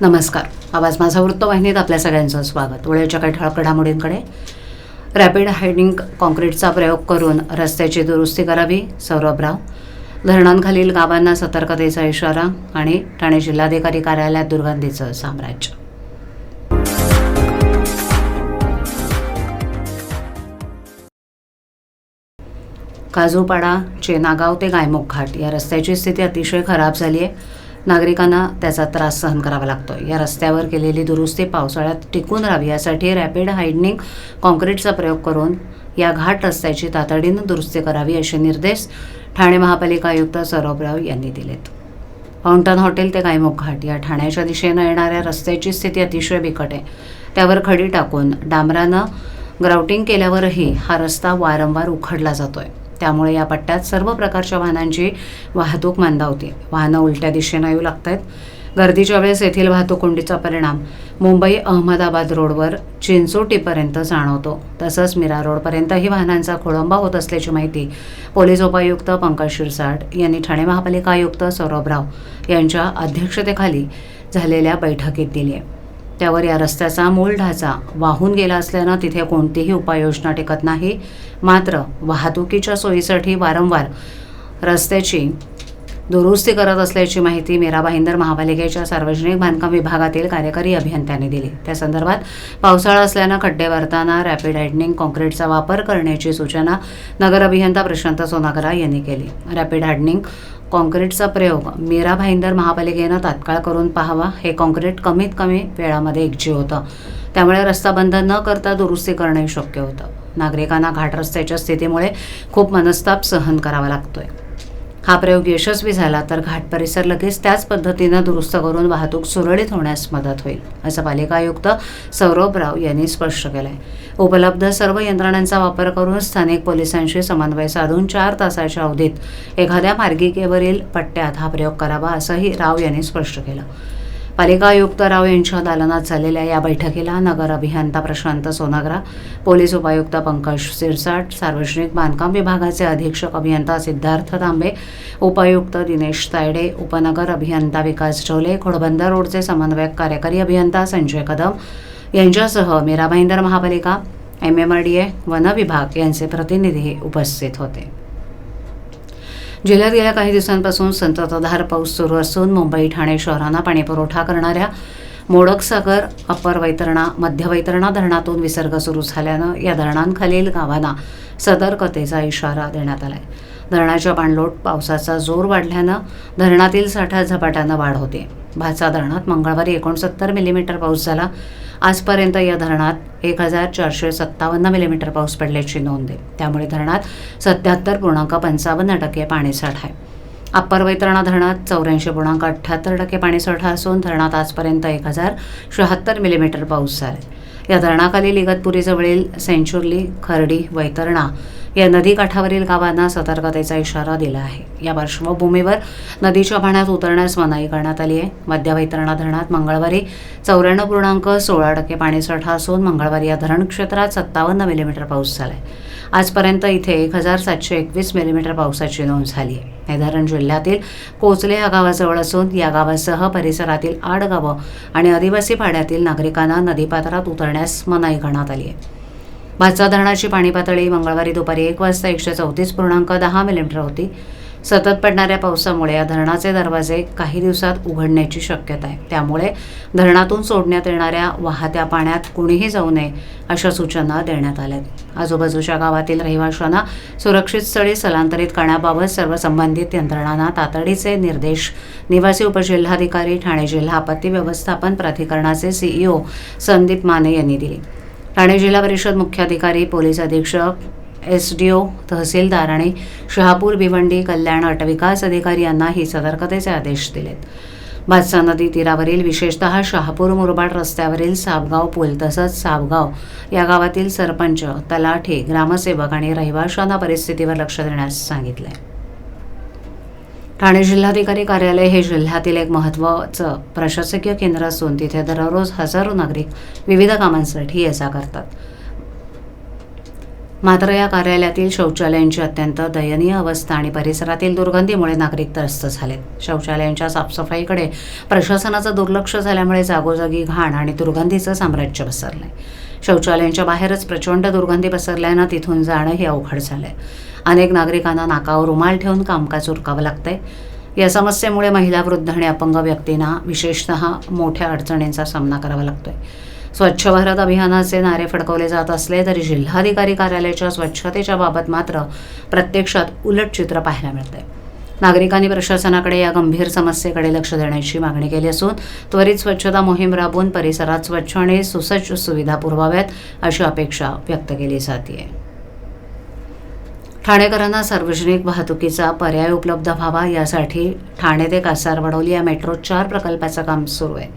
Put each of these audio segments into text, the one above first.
नमस्कार. आवाज माझा वृत्तवाहिनीत आपल्या सगळ्यांचं स्वागत. वेळेच्या काही ठळक घडामोडींकडे रॅपिड हायडिंग कॉन्क्रीटचा प्रयोग करून रस्त्याची दुरुस्ती करावी सौरभराव धरणांखालील गावांना सतर्कतेचा इशारा आणि ठाणे जिल्हाधिकारी कार्यालयात दुर्गंधीचं साम्राज्य. काजूपाडा चेनागाव ते गायमुख घाट या रस्त्याची स्थिती अतिशय खराब झाली आहे नागरिकांना त्याचा त्रास सहन करावा लागतो या रस्त्यावर केलेली दुरुस्ती पावसाळ्यात टिकून राहावी यासाठी रॅपिड हायडनिंग कॉन्क्रीटचा प्रयोग करून या घाट रस्त्याची तातडीनं दुरुस्ती करावी असे निर्देश ठाणे महापालिका आयुक्त सौरभराव यांनी दिलेत. फाउंटन हॉटेल ते गायमुख घाट या ठाण्याच्या दिशेनं येणाऱ्या रस्त्याची स्थिती अतिशय बिकट आहे. त्यावर खडी टाकून डांबरानं ग्राउटिंग केल्यावरही हा रस्ता वारंवार उखडला जातोय. त्यामुळे या पट्ट्यात सर्व प्रकारच्या वाहनांची वाहतूक मंदावते. वाहनं उलट्या दिशेनं येऊ लागत आहेत गर्दीच्या वेळेस येथील वाहतूक कोंडीचा परिणाम मुंबई अहमदाबाद रोडवर चिंचोटीपर्यंत जाणवतो. तसंच मीरा रोडपर्यंतही वाहनांचा खोळंबा होत असल्याची माहिती पोलीस उपायुक्त पंकज शिरसाट यांनी ठाणे महापालिका आयुक्त सौरभराव यांच्या अध्यक्षतेखाली झालेल्या बैठकीत दिली आहे त्यावर या रस्त्याचा मूळ ढाचा वाहून गेला असल्यानं तिथे कोणतीही उपाययोजना टिकत नाही. मात्र वाहतुकीच्या सोयीसाठी वारंवार रस्त्याची दुरुस्ती करत असल्याची माहिती मेरा भाईंदर महापालिकेच्या सार्वजनिक बांधकाम विभागातील कार्यकारी अभियंत्यांनी दिली. त्या संदर्भात पावसाळा असल्यानं खड्डे भरताना रॅपिड हायडनिंग कॉन्क्रीटचा वापर करण्याची सूचना नगर अभियंता प्रशांत सोनागरा यांनी केली. रॅपिड हार्डनिंग कॉन्क्रीटचा प्रयोग मीरा भाईंदर महापालिकेनं तात्काळ करून पाहावा हे कॉन्क्रीट कमीत कमी वेळामध्ये एकजीव होतं. त्यामुळे रस्ता बंद न करता दुरुस्ती करणे शक्य होतं. नागरिकांना घाट रस्त्याच्या स्थितीमुळे खूप मनस्ताप सहन करावा लागतोय. हा प्रयोग यशस्वी झाला तर घाट परिसर लगेच त्याच पद्धतीनं दुरुस्त करून वाहतूक सुरळीत होण्यास मदत होईल असं पालिका आयुक्त सौरभ राव यांनी स्पष्ट केलंय. उपलब्ध सर्व यंत्रणांचा वापर करून स्थानिक पोलिसांशी समन्वय साधून चार तासाच्या अवधीत एखाद्या मार्गिकेवरील पट्ट्यात हा प्रयोग करावा असंही राव यांनी स्पष्ट केलं. पालिका आयुक्त राव यांच्या दालनात झालेल्या या बैठकीला नगर अभियंता प्रशांत सोनागरा पोलीस उपायुक्त पंकज सिरसाट सार्वजनिक बांधकाम विभागाचे अधीक्षक अभियंता सिद्धार्थ तांबे उपायुक्त दिनेश तायडे उपनगर अभियंता विकास ढोले घोडबंदर रोडचे समन्वयक कार्यकारी अभियंता संजय कदम यांच्यासह मीरा भाईंदर महापालिका M M R D A one विभाग यांचे प्रतिनिधी उपस्थित होते. जिल्ह्यात गेल्या काही दिवसांपासून संततधार पाऊस सुरू असून मुंबई ठाणे शहरांना पाणीपुरवठा करणाऱ्या मोडकसागर अप्पर वैतरणा मध्य वैतरणा धरणातून विसर्ग सुरू झाल्यानं या धरणांखालील गावांना सतर्कतेचा इशारा देण्यात आलाय. धरणाच्या पाणलोट पावसाचा जोर वाढल्यानं धरणातील साठा झपाट्यानं वाढ होते. भाचा धरणात मंगळवारी एकोणसत्तर मिलीमीटर पाऊस झाला. आजपर्यंत या धरणात एक हजार चारशे सत्तावन्न मिलीमीटर पाऊस पडल्याची नोंद आहे. त्यामुळे धरणात सत्याहत्तर पूर्णांक पंचावन्न टक्के पाणीसाठा आहे. अप्पर वैतरणा धरणात चौऱ्याऐंशी पूर्णांक अठ्ठ्याहत्तर टक्के पाणीसाठा असून धरणात आजपर्यंत एक हजार शहात्तर मिलीमीटर पाऊस झाला या धरणाखाली इगतपुरीजवळील सेंचुर्ली खर्डी वैतरणा या नदीकाठावरील गावांना सतर्कतेचा इशारा दिला आहे. या पार्श्वभूमीवर नदीच्या पाण्यात उतरण्यास मनाई करण्यात आली आहे. मध्य वैतरणा धरणात मंगळवारी चौऱ्याण्णव पूर्णांक सोळा टक्के पाणीसाठा असून मंगळवारी या धरण क्षेत्रात सत्तावन्न मिलीमीटर पाऊस झाला आहे आजपर्यंत इथे एक हजार सातशे एकवीस मिलीमीटर पावसाची नोंद झाली आहे. हे धरण जिल्ह्यातील कोचले या गावाजवळ असून या गावासह परिसरातील आठ गावं आणि आदिवासी पाड्यातील नागरिकांना नदीपात्रात उतरण्यास मनाई करण्यात आली आहे. भातसा धरणाची पाणी पातळी मंगळवारी दुपारी एक वाजता एकशे चौतीस पूर्णांक दहा मिलीमीटर होती. सतत पडणाऱ्या पावसामुळे या धरणाचे दरवाजे काही दिवसात उघडण्याची शक्यता आहे. त्यामुळे धरणातून सोडण्यात येणाऱ्या वाहत्या पाण्यात कुणीही जाऊ नये अशा सूचना देण्यात आल्यात. आजूबाजूच्या गावातील रहिवाशांना सुरक्षित स्थळी स्थलांतरित करण्याबाबत सर्व संबंधित यंत्रणांना तातडीचे निर्देश. निवासी उपजिल्हाधिकारी ठाणे जिल्हा आपत्ती व्यवस्थापन प्राधिकरणाचे सीईओ संदीप माने यांनी दिली. ठाणे जिल्हा परिषद मुख्याधिकारी पोलीस अधीक्षक एस डी ओ तहसीलदार आणि शहापूर भिवंडी कल्याण अटविकास अधिकारी यांनाही सतर्कतेचे आदेश दिलेत. भातसा नदी तीरावरील विशेषतः शहापूर मुरबाड रस्त्यावरील साबगाव पूल तसंच साबगाव या गावातील सरपंच तलाठी ग्रामसेवक आणि रहिवाशांना परिस्थितीवर लक्ष देण्यास सांगितलं आहे ठाणे जिल्हाधिकारी कार्यालय हे जिल्ह्यातील एक महत्त्वाचं प्रशासकीय केंद्र असून तिथे दररोज हजारो नागरिक विविध कामांसाठी ये जा करतात. मात्र या कार्यालयातील शौचालयांची अत्यंत दयनीय अवस्था आणि परिसरातील दुर्गंधीमुळे नागरिक त्रस्त झालेत. शौचालयांच्या साफसफाईकडे प्रशासनाचं दुर्लक्ष झाल्यामुळे जागोजागी घाण आणि दुर्गंधीचं साम्राज्य पसरलंय. शौचालयांच्या बाहेरच प्रचंड दुर्गंधी पसरल्यानं तिथून जाणंही अवघड झालंय. अनेक नागरिकांना नाकावर रुमाल ठेवून कामकाज उरकावं लागतंय. या समस्येमुळे महिला वृद्ध आणि अपंग व्यक्तींना विशेषतः मोठ्या अडचणींचा सामना करावा लागतोय. स्वच्छ भारत अभियानाचे नारे फडकवले जात असले तरी जिल्हाधिकारी कार्यालयाच्या स्वच्छतेच्या बाबत मात्र प्रत्यक्षात उलट चित्र पाहायला मिळतंय. नागरिकांनी प्रशासनाकडे या गंभीर समस्येकडे लक्ष देण्याची मागणी केली असून त्वरित स्वच्छता मोहीम राबवून परिसरात स्वच्छ आणि सुसज्ज सुविधा पुरवाव्यात अशी अपेक्षा व्यक्त केली जाते ठाणेकरांना सार्वजनिक वाहतुकीचा पर्याय उपलब्ध व्हावा यासाठी ठाणे ते कासारवडोली या मेट्रो चार प्रकल्पाचं काम सुरू आहे.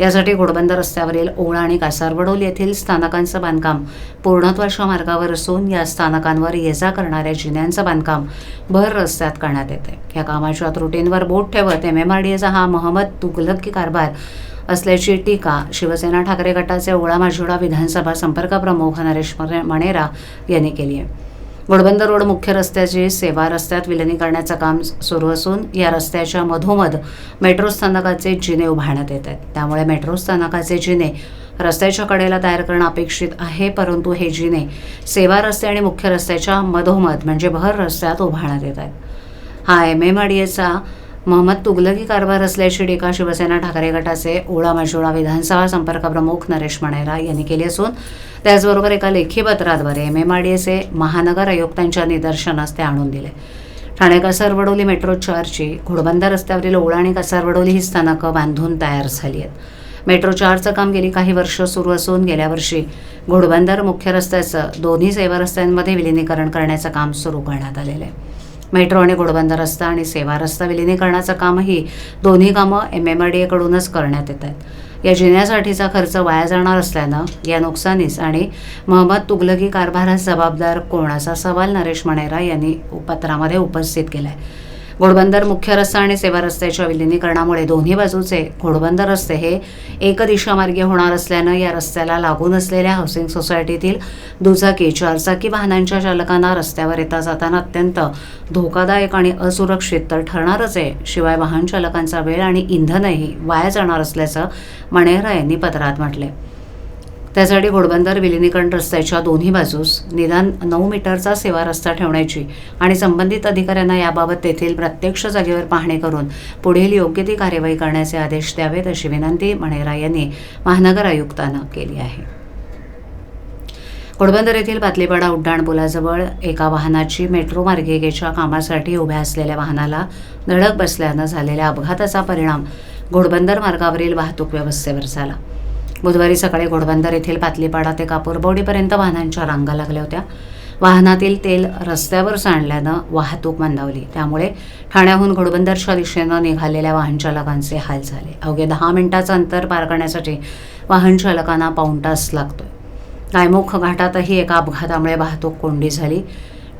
यासाठी घोडबंदर रस्त्यावरील ओळा आणि कासारवडोली येथील स्थानकांचं बांधकाम पूर्णत्वाच्या मार्गावर असून या स्थानकांवर ये जा करणाऱ्या जिन्यांचं बांधकाम भर रस्त्यात करण्यात येते. या कामाच्या त्रुटींवर बोट ठेवत एम एम आर डी एचा हा मोहम्मद तुगलकी कारभार असल्याची टीका शिवसेना ठाकरे गटाचे ओळा माजिवडा विधानसभा संपर्क प्रमुख नरेश मणेरा यांनी केली आहे. घोडबंदर रोड मुख्य रस्त्याचे सेवा रस्त्यात विलिनीकरणाचं काम सुरू असून या रस्त्याच्या मधोमध मेट्रो स्थानकाचे जिने उभारण्यात येत आहेत. त्यामुळे मेट्रो स्थानकाचे जिने रस्त्याच्या कडेला तयार करणं अपेक्षित आहे परंतु हे जिने सेवा रस्ते आणि मुख्य रस्त्याच्या मधोमध म्हणजे भर रस्त्यात उभारण्यात येत आहेत. हा एम एम आई डी एचा मोहम्मद तुगलकी कारभार असल्याची टीका शिवसेना ठाकरे गटाचे ओळा माजिवडा विधानसभा संपर्क प्रमुख नरेश मणेरा यांनी केली असून त्याचबरोबर एका लेखी पत्राद्वारे एम एम आर डी एचे महानगर आयुक्तांच्या निदर्शनास ते आणून दिले. ठाणे कासारवडोली मेट्रो चारची घोडबंदर रस्त्यावरील ओळा आणि कासारवडोली ही स्थानकं बांधून तयार झाली आहेत. मेट्रो चारचं काम गेली काही वर्ष सुरू असून गेल्या वर्षी घोडबंदर मुख्य रस्त्याचं दोन्ही सेवा रस्त्यांमध्ये विलिनीकरण करण्याचं काम सुरू करण्यात आलेलं आहे. मेट्रो आणि घोडबंदर रस्ता आणि सेवा रस्ता विलिनीकरणाचं कामही दोन्ही कामं एम एम आर डी एकडूनच करण्यात येत आहेत. या जिन्यासाठीचा खर्च वाया जाणार असल्यानं या नुकसानीस आणि महम्मद तुगलकी कारभारास जबाबदार कोणाचा सवाल? नरेश मणेरा यांनी पत्रामध्ये उपस्थित केला आहे घोडबंदर मुख्य रस्ता आणि सेवा रस्त्याच्या विलिनीकरणामुळे दोन्ही बाजूचे घोडबंदर रस्ते हे एक दिशामार्गी होणार असल्यानं या रस्त्याला लागून असलेल्या हाऊसिंग सोसायटीतील दुचाकी चारचाकी वाहनांच्या चालकांना रस्त्यावर येता जाताना अत्यंत धोकादायक आणि असुरक्षित तर ठरणारच आहे. शिवाय वाहन चालकांचा वेळ आणि इंधनही वाया जाणार असल्याचं मणेरा यांनी पत्रात म्हटले त्यासाठी घोडबंदर विलिनीकरण रस्त्याच्या दोन्ही बाजूस निदान नऊ मीटरचा सेवा रस्ता ठेवण्याची आणि संबंधित अधिकाऱ्यांना याबाबत तेथील प्रत्यक्ष जागेवर पाहणी करून पुढील योग्य ती कार्यवाही करण्याचे आदेश द्यावेत अशी विनंती मणेरा यांनी महानगर आयुक्तांना केली आहे. घोडबंदर येथील पातलीपाडा उड्डाणपुलाजवळ एका वाहनाची मेट्रो मार्गिकेच्या कामासाठी उभ्या असलेल्या वाहनाला धडक बसल्यानं झालेल्या अपघाताचा परिणाम घोडबंदर मार्गावरील वाहतूक व्यवस्थेवर झाला. बुधवारी सकाळी घोडबंदर येथील पातलीपाडा ते कापूरबोडीपर्यंत वाहनांच्या रांगा लागल्या होत्या. वाहनातील तेल रस्त्यावर सांडल्यानं वाहतूक मंदावली. त्यामुळे ठाण्याहून घोडबंदरच्या दिशेनं निघालेल्या वाहनचालकांचे हाल झाले. अवघे दहा मिनिटाचं अंतर पार करण्यासाठी वाहनचालकांना पाऊण तास लागतोय. गायमुख घाटातही एका अपघातामुळे वाहतूक कोंडी झाली.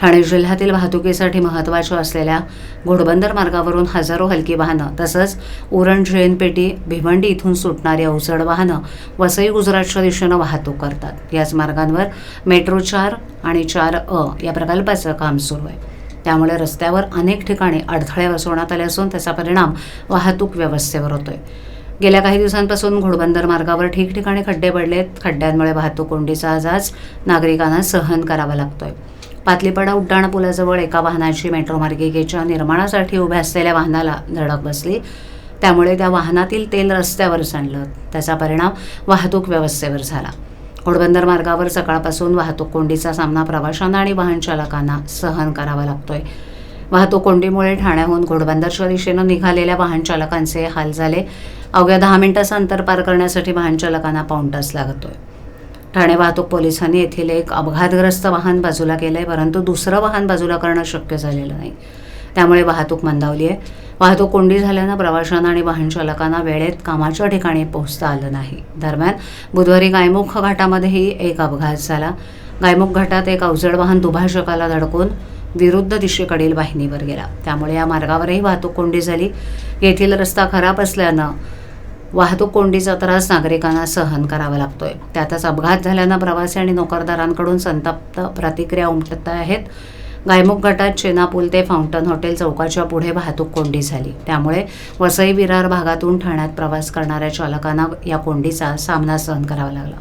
ठाणे जिल्ह्यातील वाहतुकीसाठी महत्त्वाच्या असलेल्या घोडबंदर मार्गावरून हजारो हलकी वाहनं तसंच उरण झेनपेटी भिवंडी इथून सुटणारी अवजड वाहनं वसई गुजरातच्या दिशेनं वाहतूक करतात. याच मार्गांवर मेट्रो चार आणि चार अ या प्रकल्पाचं काम सुरू आहे. त्यामुळे रस्त्यावर अनेक ठिकाणी अडथळे बसवण्यात आले असून त्याचा परिणाम वाहतूक व्यवस्थेवर होतोय. गेल्या काही दिवसांपासून घोडबंदर मार्गावर ठिकठिकाणी खड्डे पडलेत. खड्ड्यांमुळे वाहतूक कोंडीचा आजाज नागरिकांना सहन करावा लागतोय. पातलीपाडा उड्डाण पुलाजवळ एका वाहनाची मेट्रो मार्गिकेच्या निर्माणासाठी उभ्या असलेल्या वाहनाला धडक बसली. त्यामुळे त्या वाहनातील तेल रस्त्यावर सांडलं. त्याचा परिणाम वाहतूक व्यवस्थेवर झाला. घोडबंदर मार्गावर सकाळपासून वाहतूक कोंडीचा सामना प्रवाशांना आणि वाहन चालकांना सहन करावा लागतोय. वाहतूक कोंडीमुळे ठाण्याहून घोडबंदरच्या दिशेनं निघालेल्या वाहन चालकांचे हाल झाले. अवघ्या दहा मिनिटाचं अंतर पार करण्यासाठी वाहन चालकांना पाऊण तास लागतोय. ठाणे वाहतूक पोलिसांनी येथील एक अपघातग्रस्त वाहन बाजूला केलं आहे परंतु दुसरं वाहन बाजूला करणं शक्य झालेलं नाही. त्यामुळे वाहतूक मंदावली आहे. वाहतूक कोंडी झाल्यानं प्रवाशांना आणि वाहन चालकांना वेळेत कामाच्या ठिकाणी पोहोचता आलं नाही. दरम्यान बुधवारी गायमुख घाटामध्येही एक अपघात झाला. गायमुख घाटात एक अवजड वाहन दुभाषकाला धडकून विरुद्ध दिशेकडील वाहिनीवर गेला. त्यामुळे या मार्गावरही वाहतूक कोंडी झाली. येथील रस्ता खराब असल्यानं वाहतूक कोंडीचा त्रास नागरिकांना सहन करावा लागतोय. त्यातच अपघात झाल्यानं प्रवासी आणि नोकरदारांकडून संतप्त प्रतिक्रिया उमटत आहेत. गायमुख गटात चेनापूल ते फाउंटन हॉटेल चौकाच्या पुढे वाहतूक कोंडी झाली. त्यामुळे वसई विरार भागातून ठाण्यात प्रवास करणाऱ्या चालकांना या कोंडीचा सामना सहन करावा लागला.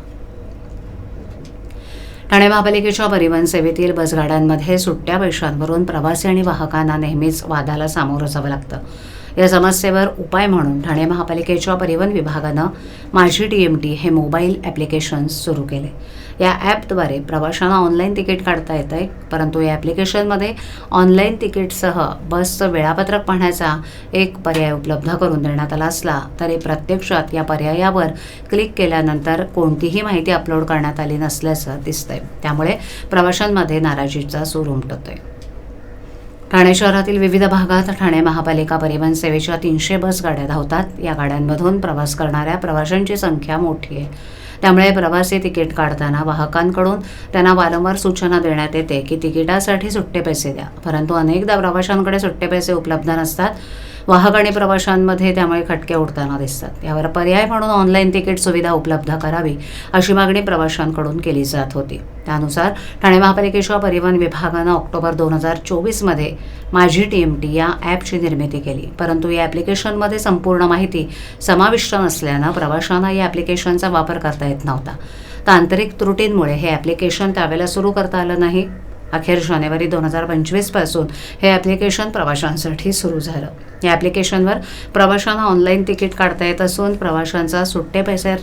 ठाणे महापालिकेच्या परिवहन सेवेतील बसगाड्यांमध्ये सुट्ट्या पैशांवरून प्रवासी आणि वाहकांना नेहमीच वादाला सामोरं जावं लागतं. या समस्येवर उपाय म्हणून ठाणे महापालिकेच्या परिवहन विभागानं माझी टी एम टी हे मोबाईल ॲप्लिकेशन्स सुरू केले. या ॲपद्वारे प्रवाशांना ऑनलाईन तिकीट काढता येतं आहे परंतु या ॲप्लिकेशनमध्ये ऑनलाईन तिकीटसह बसचं वेळापत्रक पाहण्याचा एक पर्याय उपलब्ध करून देण्यात आला असला तरी प्रत्यक्षात या पर्यायावर क्लिक केल्यानंतर कोणतीही माहिती अपलोड करण्यात आली नसल्याचं दिसतंय. त्यामुळे प्रवाशांमध्ये नाराजीचा सूर उमटतोय. ठाणे शहरातील विविध भागात ठाणे महापालिका परिवहन सेवेच्या तीनशे बस गाड्या धावतात. या गाड्यांमधून प्रवास करणाऱ्या प्रवाशांची संख्या मोठी आहे. त्यामुळे प्रवासी तिकीट काढताना वाहकांकडून त्यांना वारंवार सूचना देण्यात येते की तिकिटासाठी सुट्टे पैसे द्या. परंतु अनेकदा प्रवाशांकडे सुट्टे पैसे उपलब्ध नसतात. वाहक आणि प्रवाशांमध्ये त्यामुळे खटके उडताना दिसतात. यावर पर्याय म्हणून ऑनलाईन तिकीट सुविधा उपलब्ध करावी अशी मागणी प्रवाशांकडून केली जात होती. त्यानुसार ठाणे महापालिकेच्या परिवहन विभागानं ऑक्टोबर दोन हजार चोवीसमध्ये माझी टी एम टी या ॲपची निर्मिती केली. परंतु या ॲप्लिकेशनमध्ये संपूर्ण माहिती समाविष्ट नसल्यानं प्रवाशांना या ॲप्लिकेशनचा वापर करता येत नव्हता. तांत्रिक त्रुटींमुळे हे ॲप्लिकेशन त्यावेळेला सुरू करता आलं नाही. अखेर जानेवारी दोन हजार पंचवीसपासून हे ॲप्लिकेशन प्रवाशांसाठी सुरू झालं. या ॲप्लिकेशनवर प्रवाशांना ऑनलाईन तिकीट काढता येत असून प्रवाशांचा सुट्टे पैसे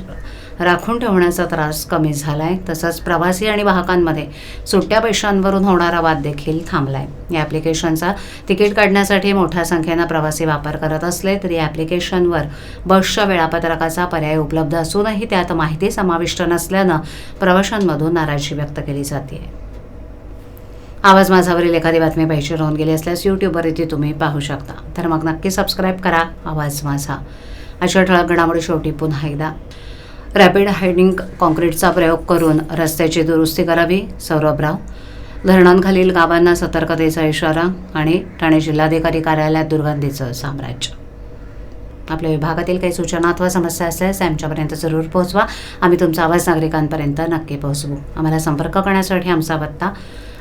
राखून ठेवण्याचा त्रास कमी झाला आहे तसंच प्रवासी आणि वाहकांमध्ये सुट्ट्या पैशांवरून होणारा वाद देखील थांबला आहे या ॲप्लिकेशनचा तिकीट काढण्यासाठी मोठ्या संख्येनं प्रवासी वापर करत असले तरी या ॲप्लिकेशनवर बसच्या वेळापत्रकाचा पर्याय उपलब्ध असूनही त्यात माहिती समाविष्ट नसल्यानं प्रवाशांमधून नाराजी व्यक्त केली जाते आवाज माझावरील एखादी बातमी पाहिजे राहून गेली असल्यास यूट्यूबवर ती तुम्ही पाहू शकता. तर मग नक्की सबस्क्राईब करा आवाज माझा. अशा ठळक घडामोडी शेवटी पुन्हा एकदा. रॅपिड हायडिंग कॉन्क्रीटचा प्रयोग करून रस्त्याची दुरुस्ती करावी सौरभराव धरणांखालील गावांना सतर्कतेचा इशारा आणि ठाणे जिल्हाधिकारी कार्यालयात दुर्गंधीचं साम्राज्य. आपल्या विभागातील काही सूचना अथवा समस्या असल्यास आमच्यापर्यंत जरूर पोहोचवा. आम्ही तुमचा आवाज नागरिकांपर्यंत नक्की पोहोचवू. आम्हाला संपर्क करण्यासाठी आमचा पत्ता